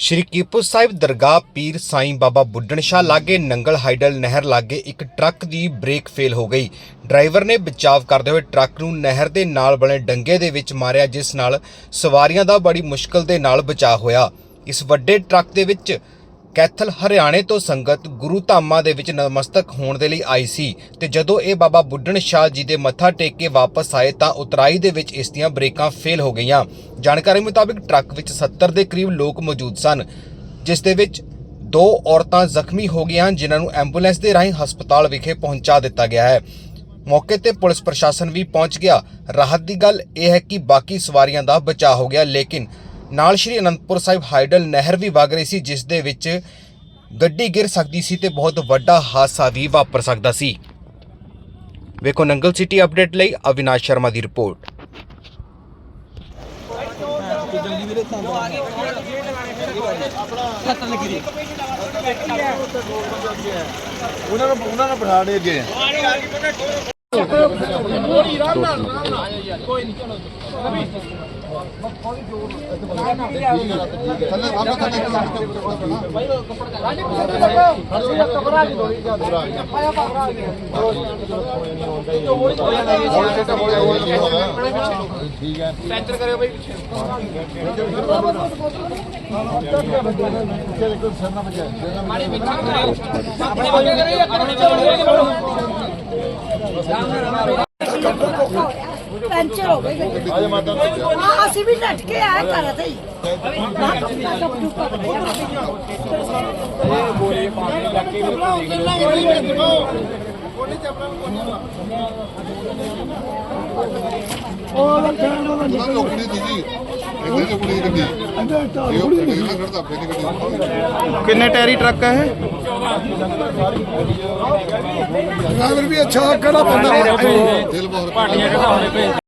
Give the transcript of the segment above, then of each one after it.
ਸ਼੍ਰੀ ਕੀਪੂ ਸਾਹਿਬ ਦਰਗਾਹ ਪੀਰ ਸਾਈਂ ਬਾਬਾ ਬੁੱਢਣ ਸ਼ਾਹ ਲਾਗੇ ਨੰਗਲ ਹਾਈਡਲ ਨਹਿਰ ਲਾਗੇ ਇੱਕ ਟਰੱਕ ਦੀ ਬ੍ਰੇਕ ਫੇਲ ਹੋ ਗਈ। ਡਰਾਈਵਰ ਨੇ ਬਚਾਵ ਕਰਦੇ ਹੋਏ ਟਰੱਕ ਨੂੰ ਨਹਿਰ ਦੇ ਨਾਲ ਬਣੇ ਡੰਗੇ ਦੇ ਵਿੱਚ ਮਾਰਿਆ, ਜਿਸ ਨਾਲ ਸਵਾਰੀਆਂ ਦਾ ਬੜੀ ਮੁਸ਼ਕਲ ਦੇ ਨਾਲ ਬਚਾਅ ਹੋਇਆ। ਇਸ ਵੱਡੇ ਟਰੱਕ ਦੇ ਵਿੱਚ ਕੈਥਲ, ਹਰਿਆਣੇ ਤੋਂ ਸੰਗਤ ਗੁਰੂ ਧਾਮਾਂ ਦੇ ਵਿੱਚ ਨਤਮਸਤਕ ਹੋਣ ਦੇ ਲਈ ਆਈ ਸੀ ਤੇ ਜਦੋਂ ਇਹ ਬਾਬਾ ਬੁੱਢਣ ਸ਼ਾਹ ਜੀ ਦੇ ਮੱਥਾ ਟੇਕ ਕੇ ਵਾਪਸ ਆਏ ਤਾਂ ਉਤਰਾਈ ਦੇ ਵਿੱਚ ਇਸ ਦੀਆਂ ਬ੍ਰੇਕਾਂ ਫੇਲ ਹੋ ਗਈਆਂ। ਜਾਣਕਾਰੀ ਮੁਤਾਬਿਕ ਟਰੱਕ ਵਿੱਚ 70 ਦੇ ਕਰੀਬ ਲੋਕ ਮੌਜੂਦ ਸਨ, ਜਿਸ ਦੇ ਵਿੱਚ ਦੋ ਔਰਤਾਂ ਜ਼ਖਮੀ ਹੋ ਗਈਆਂ, ਜਿਨ੍ਹਾਂ ਨੂੰ ਐਂਬੂਲੈਂਸ ਦੇ ਰਾਹੀਂ ਹਸਪਤਾਲ ਵਿਖੇ ਪਹੁੰਚਾ ਦਿੱਤਾ ਗਿਆ ਹੈ। ਮੌਕੇ ਤੇ ਪੁਲਿਸ ਪ੍ਰਸ਼ਾਸਨ ਵੀ ਪਹੁੰਚ ਗਿਆ। ਰਾਹਤ ਦੀ ਗੱਲ ਇਹ ਹੈ ਕਿ ਬਾਕੀ ਸਵਾਰੀਆਂ ਦਾ ਬਚਾਅ ਹੋ ਗਿਆ, ਲੇਕਿਨ ਨਾਲ ਸ਼੍ਰੀ ਅਨੰਦਪੁਰ ਸਾਹਿਬ ਹਾਈਡਲ ਨਹਿਰ ਵੀ ਵਗ ਰਹੀ ਸੀ, ਜਿਸ ਦੇ ਵਿੱਚ ਗੱਡੀ ਗਿਰ ਸਕਦੀ ਸੀ ਤੇ ਬਹੁਤ ਵੱਡਾ ਹਾਦਸਾ ਵੀ ਵਾਪਰ ਸਕਦਾ ਸੀ। ਵੇਖੋ ਨੰਗਲ ਸਿਟੀ ਅਪਡੇਟ ਲਈ ਅਵਿਨਾਸ਼ ਸ਼ਰਮਾ ਦੀ ਰਿਪੋਰਟ। ਉਹਨਾਂ ਨੂੰ ਉਹਨਾਂ ਨੂੰ ਬਿਠਾ ਦੇ ਅੱਗੇ। ਥੱਲੇ ਬਾਬਾ ਥੱਲੇ ਠੀਕ ਹੈ ਸੈਂਟਰ ਕਰਿਓ ਬਈ ਪਿੱਛੇ ਦੇਖੋ ਸਰਨਾ ਬਚਾ ਪੈਂਚਰ ਹੋ ਗਈ ਗੱਡੀ ਆਜਾ ਮਾਤਾ ਹਾਂ ਅਸੀਂ ਵੀ ਨੱਠ ਕੇ ਆਏ ਕਰ ਤੇ ਨਾ ਟੁੱਕਾ ਟੁੱਕਾ ਉਹਨਾਂ ਨੂੰ ਕੁੜੀ ਦੀ ਜੀ ਇਹਦੇ ਤੇ ਕੁੜੀ ਦੀ ਗੱਡੀ ਇਹ ਕੁੜੀ ਦੀ ਖੜਦਾ ਆਪਣੇ ਦੀ ਗੱਡੀ ਕਿੰਨੇ ਟੈਰੀ ਟਰੱਕ ਹੈ ਇਹ ਡਰਾਈਵਰ ਵੀ ਅੱਛਾ ਕਿਹੜਾ ਬੰਦਾ ਦਿਲ ਬਹੁਤ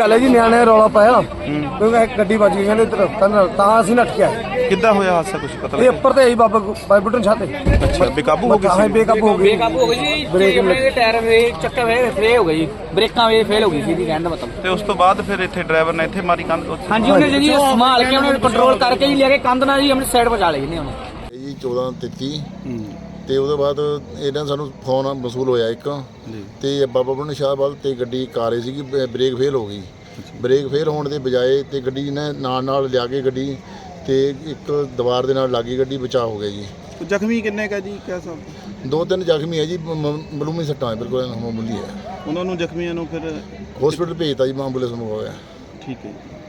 ਗੱਲ ਹੈ ਜੀ ਨਿਆਣੇ ਰੌਲਾ ਪਾਇਆ। ਕਿਉਂਕਿ ਇੱਕ ਗੱਡੀ ਵੱਜ ਗਈ ਕਹਿੰਦੇ ਇੱਧਰ ਤਾਂ- ਤਾਂ ਅਸੀਂ ਨੱਠ ਕੇ ਆਏ। ਕਿੱਦਾਂ ਹੋਇਆ ਹਾਦਸਾ ਕੁਝ ਪਤਾ ਇਹ ਉੱਪਰ ਤੇ ਆਈ ਬਾਬਾ ਬਾਈ ਬੁੱਟਨ ਛਾਤੇ। ਅੱਛਾ ਬੇਕਾਬੂ ਹੋ ਗਈ ਸੀ? ਬੇਕਾਬੂ ਹੋ ਗਈ। ਬੇਕਾਬੂ ਹੋ ਗਈ ਜੀ। ਬ੍ਰੇਕ ਦੇ ਟਾਇਰ ਵੇ ਚੱਕਰ ਵੇ ਫੇਲ ਹੋ ਗਈ ਜੀ। ਬ੍ਰੇਕਾਂ ਵੇ ਫੇਲ ਹੋ ਗਈ ਸੀ ਦੀ ਕਹਿਣ ਦਾ ਮਤਲਬ। ਤੇ ਉਸ ਤੋਂ ਬਾਅਦ ਫਿਰ ਇੱਥੇ ਡਰਾਈਵਰ ਨੇ ਇੱਥੇ ਮਾਰੀ ਕੰਧ ਉੱਥੇ- ਹਾਂਜੀ ਉਹਨੇ ਜੀ ਉਹ ਸੰਭਾਲ ਕੇ ਉਹਨੇ ਕੰਟਰੋਲ ਕਰਕੇ ਜੀ ਲੈ ਕੇ ਕੰਧ ਨਾਲ ਜੀ ਆਪਣੀ ਸਾਈਡ ਪਹੁੰਚਾ ਲਈ ਨੇ ਉਹਨੂੰ ਜੀ 14 33 ਤੇ ਉਹਦੇ ਬਾਅਦ ਇਹਨਾਂ ਸਾਨੂੰ ਫੋਨ ਵਸੂਲ ਹੋਇਆ ਇੱਕ। ਤੇ ਬਾਬਾ ਬੁੱਢਨ ਸ਼ਾਹ ਵੱਲ ਤੇ ਗੱਡੀ ਕਾਰੇ ਸੀਗੀ ਬ- ਬ੍ਰੇਕ ਫੇਲ ਹੋ ਗਈ। ਬ੍ਰੇਕ ਫੇਲ ਹੋਣ ਦੇ ਬਜਾਏ ਤੇ ਗੱਡੀ ਨੇ ਨਾਲ ਨਾਲ ਲਿਆ ਕੇ ਗੱਡੀ ਤੇ ਇੱਕ ਦੀਵਾਰ ਦੇ ਨਾਲ ਲੱਗੀ ਗੱਡੀ ਬਚਾਅ ਹੋ ਗਿਆ ਜੀ। ਜ਼ਖਮੀ ਕਿੰਨੇ ਕਾ ਜੀ ਕਿਆ ਸਭ ਦੋ ਤਿੰਨ ਜ਼ਖਮੀ ਹੈ ਜੀ ਮ- ਮ- ਮਲੂਮੀ ਸੱਟਾਂ ਹੈ ਬਿਲਕੁਲ ਮਾਮੂਲੀ ਹੈ। ਉਹਨਾਂ ਨੂੰ ਜ਼ਖਮੀਆਂ ਨੂੰ ਫਿਰ ਹਸਪੀਟਲ ਭੇਜਤਾ ਜੀ ਐਂਬੂਲੈਂਸ ਮੰਗਵਾਇਆ। ਠੀਕ ਹੈ ਜੀ।